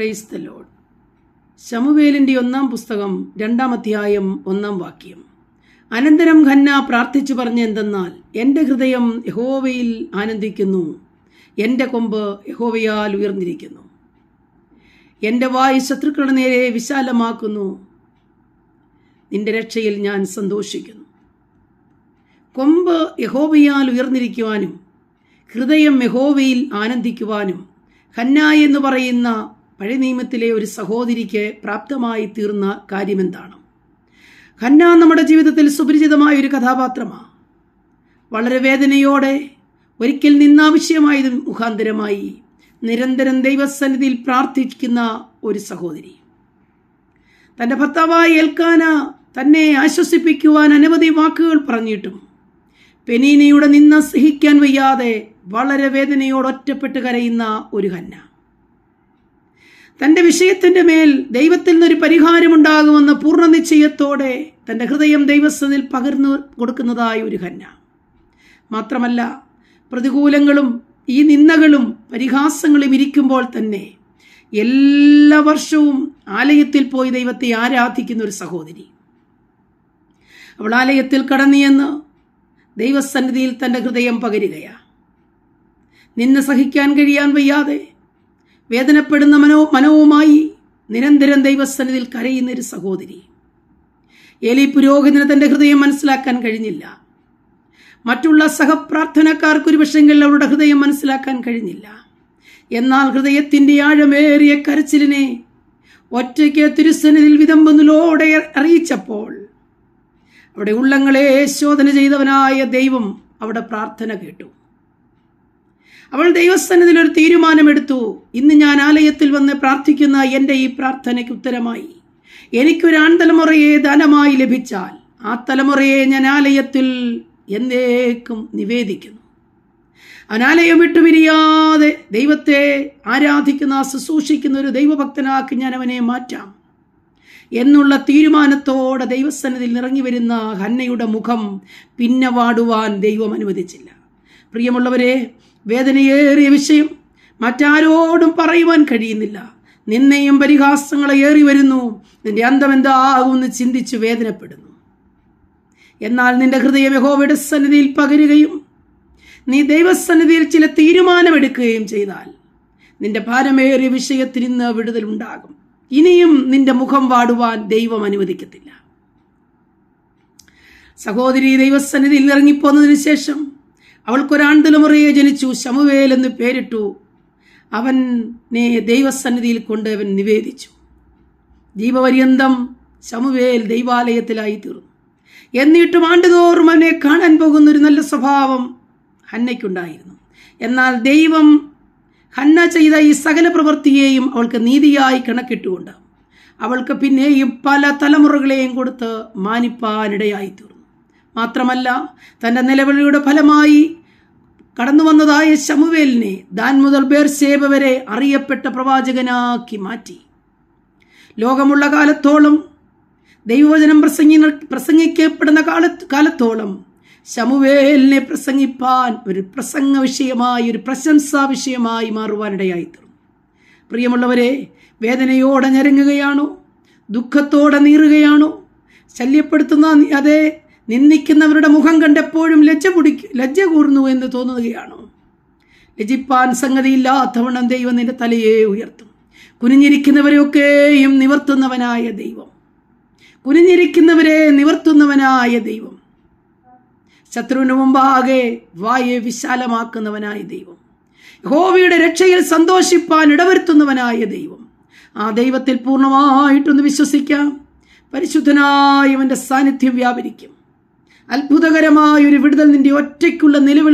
Praise the load ശമുവേലിന്റെ ഒന്നാം പുസ്തകം രണ്ടാം അധ്യായം ഒന്നാം വാക്യം. അനന്തരം ഖന്ന പ്രാർത്ഥിച്ചു പറഞ്ഞ എന്തെന്നാൽ എന്റെ ഹൃദയം യഹോവയിൽ ആനന്ദിക്കുന്നു. എന്റെ കൊമ്പ് യഹോവയാൽ ഉയർന്നിരിക്കുന്നു. എന്റെ വായ് ശത്രുക്കളുടെ നേരെ വിശാലമാക്കുന്നു. നിന്റെ രക്ഷയിൽ ഞാൻ സന്തോഷിക്കുന്നു. കൊമ്പ് യഹോവയാൽ ഉയർന്നിരിക്കുവാനും ഹൃദയം യഹോവയിൽ ആനന്ദിക്കുവാനും ഖന്ന എന്ന് പറയുന്ന പഴയ നിയമത്തിലെ ഒരു സഹോദരിക്ക് പ്രാപ്തമായി തീർന്ന കാര്യമെന്താണ്? ഹന്ന നമ്മുടെ ജീവിതത്തിൽ സുപരിചിതമായ ഒരു കഥാപാത്രമാണ് വളരെ വേദനയോടെ ഒരിക്കൽ നിന്നാവശ്യമായത് മുഖാന്തരമായി നിരന്തരം ദൈവസന്നിധിയിൽ പ്രാർത്ഥിക്കുന്ന ഒരു സഹോദരി. തന്റെ ഭർത്താവായി ഏൽക്കാന തന്നെ ആശ്വസിപ്പിക്കുവാൻ അനവധി വാക്കുകൾ പറഞ്ഞിട്ടും പെനീനയുടെ നിന്ന സഹിക്കാൻ വയ്യാതെ വളരെ വേദനയോട് ഒറ്റപ്പെട്ട് കരയുന്ന ഒരു ഹന്ന തന്റെ വിഷയത്തിന്റെ മേൽ ദൈവത്തിൽ നിന്നൊരു പരിഹാരമുണ്ടാകുമെന്ന പൂർണ നിശ്ചയത്തോടെ തന്റെ ഹൃദയം ദൈവസ്ഥനിൽ പകർന്നു കൊടുക്കുന്നതായ ഒരു ഹന്ന മാത്രമല്ല പ്രതികൂലങ്ങളും ഈ നിന്ദകളും പരിഹാസങ്ങളും ഇരിക്കുമ്പോൾ തന്നെ എല്ലാ വർഷവും ആലയത്തിൽ പോയി ദൈവത്തെ ആരാധിക്കുന്ന ഒരു സഹോദരി. അവൾ ആലയത്തിൽ കടന്നിയെന്ന് ദൈവസന്നിധിയിൽ തന്റെ ഹൃദയം പകരുകയാണ് നിന്നെ സഹിക്കാൻ കഴിയാൻ വയ്യാതെ വേദനപ്പെടുന്ന മനോ മനവുമായി നിരന്തരം ദൈവസന്നിധിയിൽ കരയുന്ന ഒരു സഹോദരി. ഏലി പുരോഹിതന് തന്റെ ഹൃദയം മനസ്സിലാക്കാൻ കഴിഞ്ഞില്ല. മറ്റുള്ള സഹപ്രാർത്ഥനക്കാർക്ക് ഒരു വിഷയങ്ങളിൽ അവരുടെ ഹൃദയം മനസ്സിലാക്കാൻ കഴിഞ്ഞില്ല. എന്നാൽ ഹൃദയത്തിന്റെ ആഴമേറിയ കരച്ചിലിനെ ഒറ്റയ്ക്ക് തിരുസന്നിധിയിൽ വിതമ്പുന്നിലോടെ അറിയിച്ചപ്പോൾ അവിടെ ഉള്ളങ്ങളെ ശോധന ചെയ്തവനായ ദൈവം അവിടെ പ്രാർത്ഥന കേട്ടു. അവൾ ദൈവസ്ഥാനത്തിൽ ഒരു തീരുമാനമെടുത്തു. ഇന്ന് ഞാൻ ആലയത്തിൽ വന്ന് പ്രാർത്ഥിക്കുന്ന എന്റെ ഈ പ്രാർത്ഥനയ്ക്ക് ഉത്തരമായി. എനിക്കൊരു ആൺതലമുറയെ ദാനമായി ലഭിച്ചാൽ ആ തലമുറയെ ഞാൻ ആലയത്തിൽ എന്നേക്കും നിവേദിക്കുന്നു. അനാലയം വിട്ടുപിരിയാതെ ദൈവത്തെ ആരാധിക്കുന്ന ശുശ്രൂഷിക്കുന്ന ഒരു ദൈവഭക്തനാക്കി ഞാൻ അവനെ മാറ്റാം. എന്നുള്ള തീരുമാനത്തോടെ ദൈവസന്നിധിയിൽ ഇറങ്ങി വരുന്ന ഹന്നയുടെ മുഖം പിന്നെ വാടുവാൻ ദൈവം അനുവദിച്ചില്ല. പ്രിയമുള്ളവരെ വേദനയേറിയ വിഷയം മറ്റാരോടും പറയുവാൻ കഴിയുന്നില്ല. നിന്നെയും പരിഹാസങ്ങളെ ഏറി വരുന്നു. നിന്റെ അന്തം എന്താകുമെന്ന് ചിന്തിച്ച് വേദനപ്പെടുന്നു. എന്നാൽ നിന്റെ ഹൃദയം യഹോവയുടെ സന്നിധിയിൽ പകരുകയും നീ ദൈവസന്നിധിയിൽ ചില തീരുമാനമെടുക്കുകയും ചെയ്താൽ നിന്റെ ഭാരമേറിയ വിഷയത്തിൽ ഇന്ന് വിടുതലുണ്ടാകും ഇനിയും നിന്റെ മുഖം വാടുവാൻ ദൈവം അനുവദിക്കത്തില്ല. സഹോദരി ദൈവസന്നിധിയിൽ ഇറങ്ങിപ്പോന്നതിന് ശേഷം അവൾക്കൊരാൺതലമുറയെ ജനിച്ചു ശമുവേൽ എന്ന് പേരിട്ടു. അവനെ ദൈവസന്നിധിയിൽ കൊണ്ട് അവൻ നിവേദിച്ചു. ജീവപര്യന്തം ശമുവേൽ ദൈവാലയത്തിലായി തീർന്നു. എന്നിട്ടും ആണ്ടുതോറും അവനെ കാണാൻ പോകുന്ന ഒരു നല്ല സ്വഭാവം ഹന്നയ്ക്കുണ്ടായിരുന്നു. എന്നാൽ ദൈവം ഹന്ന ചെയ്ത ഈ സകല പ്രവൃത്തിയെയും അവൾക്ക് നീതിയായി കണക്കിട്ടുകൊണ്ട് അവൾക്ക് പിന്നെയും പല തലമുറകളെയും കൊടുത്ത് മാനിപ്പാനിടയായി തീർന്നു. മാത്രമല്ല തന്റെ നിലവിളിയുടെ ഫലമായി കടന്നു വന്നതായ ശമുവേലിനെ ദാൻ മുതൽ ബേർസേബ വരെ അറിയപ്പെട്ട പ്രവാചകനാക്കി മാറ്റി. ലോകമുള്ള കാലത്തോളം ദൈവവചനം പ്രസംഗി പ്രസംഗിക്കപ്പെടുന്ന കാല കാലത്തോളം ശമുവേലിനെ പ്രസംഗിപ്പാൻ ഒരു പ്രസംഗ വിഷയമായി ഒരു പ്രശംസാ വിഷയമായി മാറുവാനിടയായി തീർന്നു പ്രിയമുള്ളവരെ വേദനയോടെ ഞരങ്ങുകയാണോ? ദുഃഖത്തോടെ നീറുകയാണോ? ശല്യപ്പെടുത്തുന്ന അതേ നിന്ദിക്കുന്നവരുടെ മുഖം കണ്ടെപ്പോഴും ലജ്ജ പിടിക്കു ലജ്ജ കൂർന്നു എന്ന് തോന്നുകയാണോ? ലജിപ്പാൻ സംഗതിയില്ലാത്തവണ്ണം ദൈവം നിന്റെ തലയെ ഉയർത്തും. കുനിഞ്ഞിരിക്കുന്നവരെയൊക്കെയും നിവർത്തുന്നവനായ ദൈവം. കുനിഞ്ഞിരിക്കുന്നവരെ നിവർത്തുന്നവനായ ദൈവം. ശത്രുവിന് മുമ്പാകെ വായെ വിശാലമാക്കുന്നവനായ ദൈവം. ഹോവിയുടെ രക്ഷയിൽ സന്തോഷിപ്പാൻ ഇടവരുത്തുന്നവനായ ദൈവം. ആ ദൈവത്തിൽ പൂർണമായിട്ടൊന്ന് വിശ്വസിക്കാം. പരിശുദ്ധനായവന്റെ സാന്നിധ്യം വ്യാപരിക്കും. അത്ഭുതകരമായ ഒരു വിടുതൽ നിന്റെ ഒറ്റയ്ക്കുള്ള നിലവിളി